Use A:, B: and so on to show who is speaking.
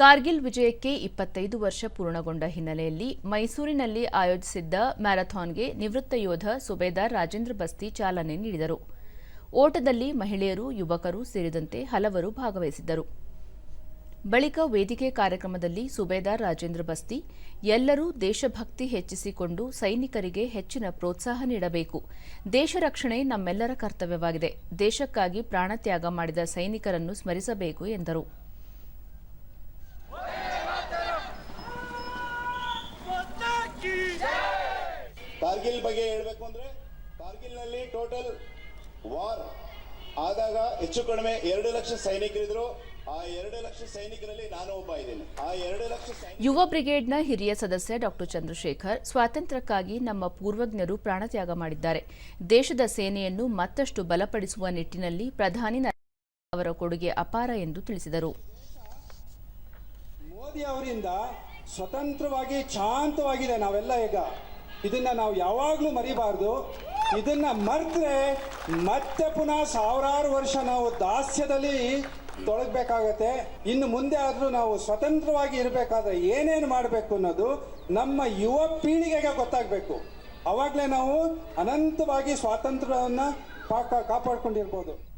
A: ಕಾರ್ಗಿಲ್ ವಿಜಯಕ್ಕೆ ಇಪ್ಪತ್ತೈದು ವರ್ಷ ಪೂರ್ಣಗೊಂಡ ಹಿನ್ನೆಲೆಯಲ್ಲಿ ಮೈಸೂರಿನಲ್ಲಿ ಆಯೋಜಿಸಿದ್ದ ಮ್ಯಾರಥಾನ್ಗೆ ನಿವೃತ್ತ ಯೋಧ ಸುಬೇದಾರ್ ರಾಜೇಂದ್ರ ಬಸ್ತಿ ಚಾಲನೆ ನೀಡಿದರು. ಓಟದಲ್ಲಿ ಮಹಿಳೆಯರು, ಯುವಕರು ಸೇರಿದಂತೆ ಹಲವರು ಭಾಗವಹಿಸಿದ್ದರು. ಬಳಿಕ ವೇದಿಕೆ ಕಾರ್ಯಕ್ರಮದಲ್ಲಿ ಸುಬೇದಾರ್ ರಾಜೇಂದ್ರ ಬಸ್ತಿ ಎಲ್ಲರೂ ದೇಶಭಕ್ತಿ ಹೆಚ್ಚಿಸಿಕೊಂಡು ಸೈನಿಕರಿಗೆ ಹೆಚ್ಚಿನ ಪ್ರೋತ್ಸಾಹ ನೀಡಬೇಕು. ದೇಶ ರಕ್ಷಣೆ ನಮ್ಮೆಲ್ಲರ ಕರ್ತವ್ಯವಾಗಿದೆ. ದೇಶಕ್ಕಾಗಿ ಪ್ರಾಣತ್ಯಾಗ ಮಾಡಿದ ಸೈನಿಕರನ್ನು ಸ್ಮರಿಸಬೇಕು ಎಂದರು.
B: ಕಾರ್ಗಿಲ್ ಬಗ್ಗೆ ಹೇಳಬೇಕು ಅಂದ್ರೆ ಕಾರ್ಗಿಲ್ನಲ್ಲಿ ಟೋಟಲ್ ವಾರ್ ಆದಾಗ ಹೆಚ್ಚು ಕಡಿಮೆ ಎರಡು ಲಕ್ಷ ಸೈನಿಕರಿದ್ರು. ಆ ಎರಡು ಲಕ್ಷ ಸೈನಿಕರಲ್ಲಿ ನಾನು ಒಬ್ಬ ಇದ್ದೀನಿ. ಆ ಎರಡು ಲಕ್ಷ
A: ಯುವ ಬ್ರಿಗೇಡ್ನ ಹಿರಿಯ ಸದಸ್ಯ ಡಾಕ್ಟರ್ ಚಂದ್ರಶೇಖರ್ ಸ್ವಾತಂತ್ರ್ಯಕ್ಕಾಗಿ ನಮ್ಮ ಪೂರ್ವಜ್ಞರು ಪ್ರಾಣತ್ಯಾಗ ಮಾಡಿದ್ದಾರೆ. ದೇಶದ ಸೇನೆಯನ್ನು ಮತ್ತಷ್ಟು ಬಲಪಡಿಸುವ ನಿಟ್ಟಿನಲ್ಲಿ ಪ್ರಧಾನಿ ನರೇಂದ್ರ ಅವರ ಕೊಡುಗೆ ಅಪಾರ ಎಂದು ತಿಳಿಸಿದರು.
C: ಮೋದಿ ಅವರಿಂದ ಸ್ವತಂತ್ರವಾಗಿ ಶಾಂತವಾಗಿದೆ ನಾವೆಲ್ಲ ಈಗ. ಇದನ್ನ ನಾವು ಯಾವಾಗಲೂ ಮರಿಬಾರ್ದು. ಇದನ್ನ ಮರೆತ್ರೆ ಮತ್ತೆ ಪುನಃ ಸಾವಿರಾರು ವರ್ಷ ನಾವು ದಾಸ್ಯದಲ್ಲಿ ತೊಳಗಬೇಕಾಗತ್ತೆ. ಇನ್ನು ಮುಂದೆ ಆದರೂ ನಾವು ಸ್ವತಂತ್ರವಾಗಿ ಇರಬೇಕಾದ್ರೆ ಏನೇನು ಮಾಡಬೇಕು ಅನ್ನೋದು ನಮ್ಮ ಯುವ ಪೀಳಿಗೆಗೆ ಗೊತ್ತಾಗಬೇಕು. ಅವಾಗಲೇ ನಾವು ಅನಂತವಾಗಿ ಸ್ವಾತಂತ್ರ್ಯವನ್ನು ಕಾಪಾಡ್ಕೊಂಡಿರ್ಬೋದು.